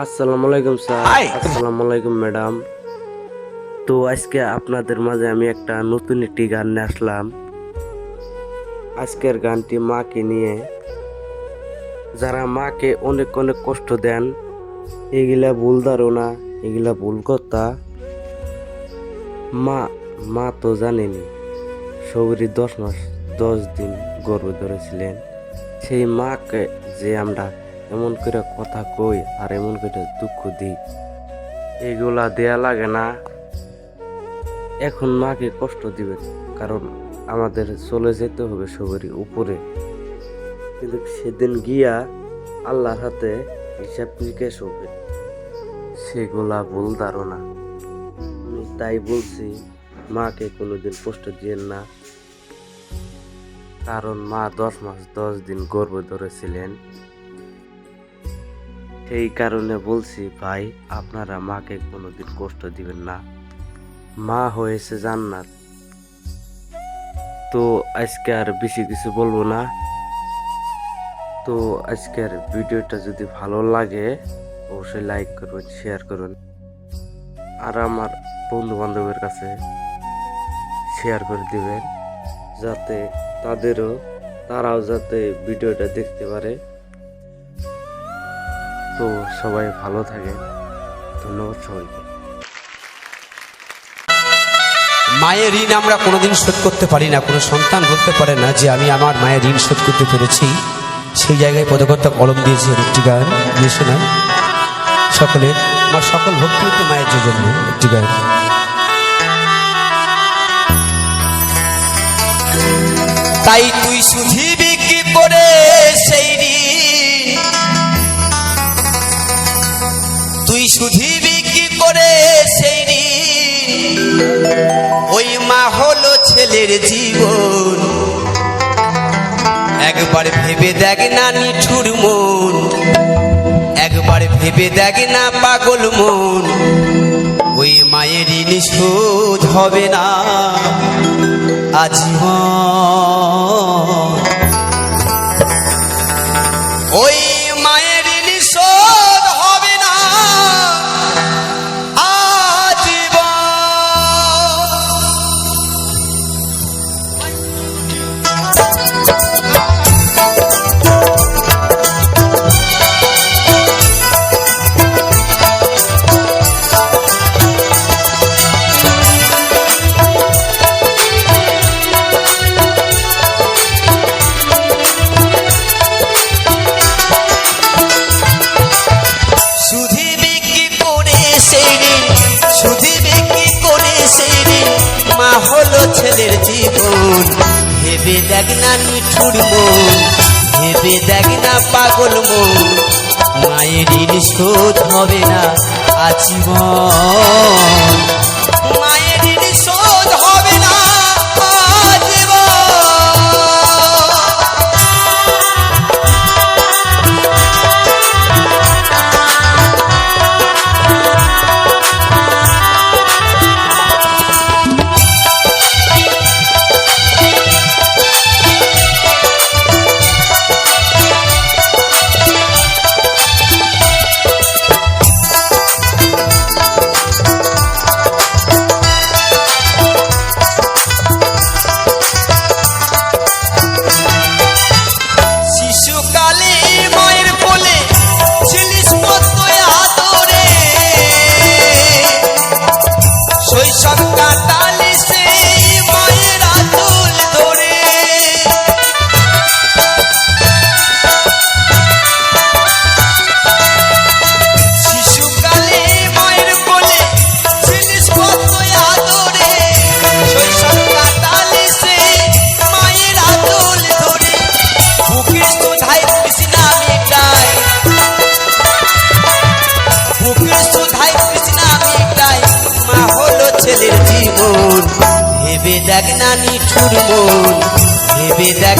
আসসালামু আলাইকুম স্যার। আসসালামু আলাইকুম ম্যাডাম। তো আজকে আপনাদের মাঝে আমি একটা নতুন একটি গান নিয়ে আসলাম। আজকের গানটি মাকে নিয়ে। যারা মাকে অনেক অনেক কষ্ট দেন এগুলা ভুল ধারণা এগুলা ভুল কথা। মা মা তো জানেনি সবরই দশ মাস দশ দিন গর্ভ ধরেছিলেন। সেই মাকে যে আমরা এমন করে কথা কই আর এমন করে দুঃখ দিই। এগুলা দেয়া লাগে না। এখন মাকে কষ্ট দিবেন, কারণ আমাদের চলে যেতে হবে সবারই উপরে। কিন্তু সেদিন গিয়া আল্লাহর হাতে হিসাব নিকেশ হবে। সেগুলা ভুল ধারণা। আমি তাই বলছি, মাকে কোনোদিন কষ্ট দিয়েন না। কারণ মা দশ মাস দশ দিন গর্ভ ধরেছিলেন। সেই কারণে বলছি, ভাই, আপনারা মাকে কোনোদিন কষ্ট দিবেন না। মা হয়েছে জান্নাত। তো আজকে আর বেশি কিছু বলব না। তো আজকের ভিডিওটা যদি ভালো লাগে, অবশ্যই লাইক করবেন, শেয়ার করুন আর আমার বন্ধু বান্ধবের কাছে শেয়ার করে দিবেন, যাতে তাদেরও, তারাও যাতে ভিডিওটা দেখতে পারে। তো সবাই ভালো থাকে। ধন্যবাদ সবাইকে। মায়ের ঋণ আমরা কোনোদিন শোধ করতে পারি না। কোনো সন্তান বলতে পারে না যে, আমি আমার মায়ের ঋণ শোধ করতে পেরেছি। সেই জায়গায় পদকর্তা কলম দিয়েছে একটি গান দিয়ে শোনায় সকলে আমার সকল ভক্তিযুক্ত মায়ের জন্য একটি গান তাই তুই সুধিবি কি করে ছেলের জীবন। একবার ভেবে দেখ না নিঠুর মন। একবার ভেবে দেখ না পাগল মন। ওই মায়ের ঋণ শোধ হবে না। আজীবন দেখ না মিঠুর মন, ভেবে দেখ না পাগল মন। মায়ের ঋণ শোধ হবে না আজীবন।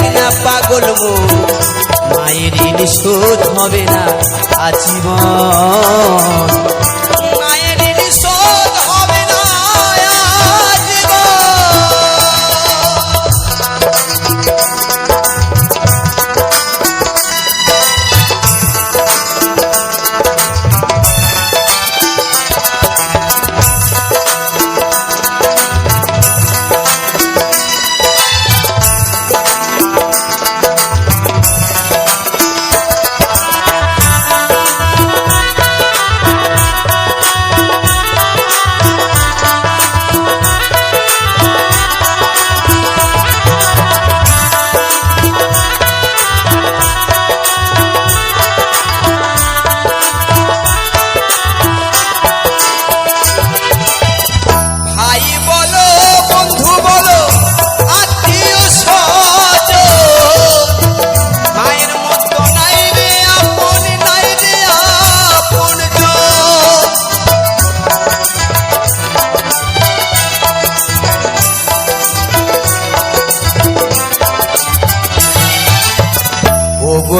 না পাগল মায়ের শোধ হবে না আজীবন।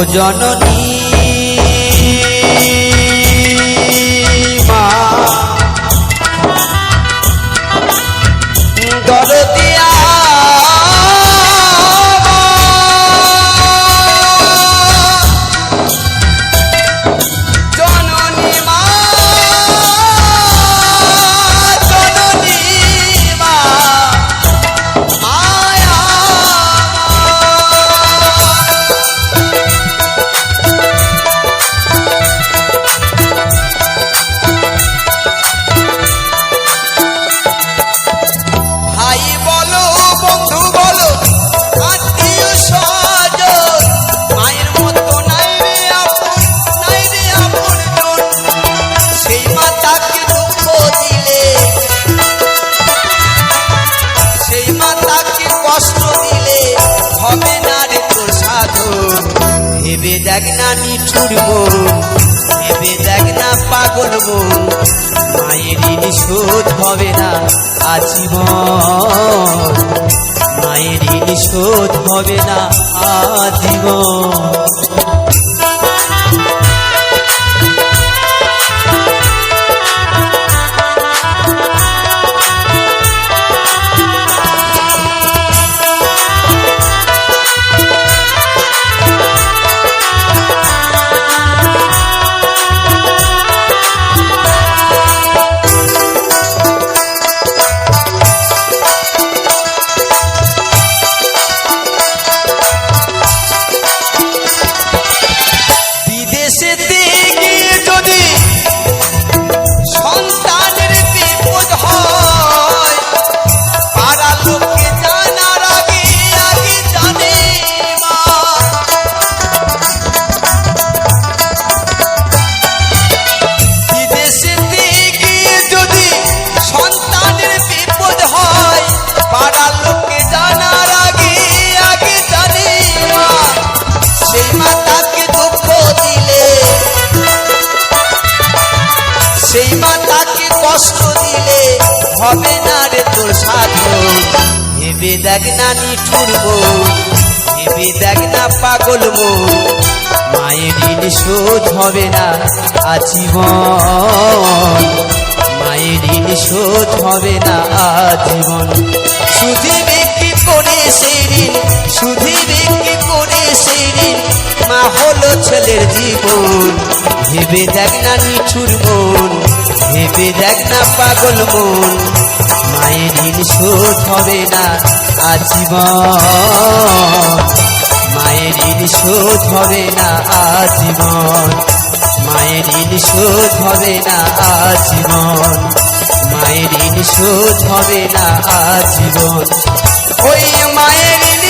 জননী শোধ হবে না আজীবন। মায়ের শোধ হবে না আজীবন। ভেবে দেখ না নিঠুর মন ভেবে দেখ না পাগল মন মায়ের ঋণ শোধ হবে না আজীবন। মায়ের ঋণ শোধ হবে না আজীবন। সুধিবে কি করে সেই ঋণ সুধিবে কি করে সেই মা হলো ছেলের জীবন। ভেবে দেখ না নিঠুর মন ভেবে দেখ না পাগল মন মায়ের ঋণ শোধ হবে না আজীবন। মায়ের ঋণ শোধ হবে না আজীবন। মায়ের ঋণ শোধ হবে না আজীবন। মায়ের ঋণ শোধ হবে না আজীবন। ওই মায়ের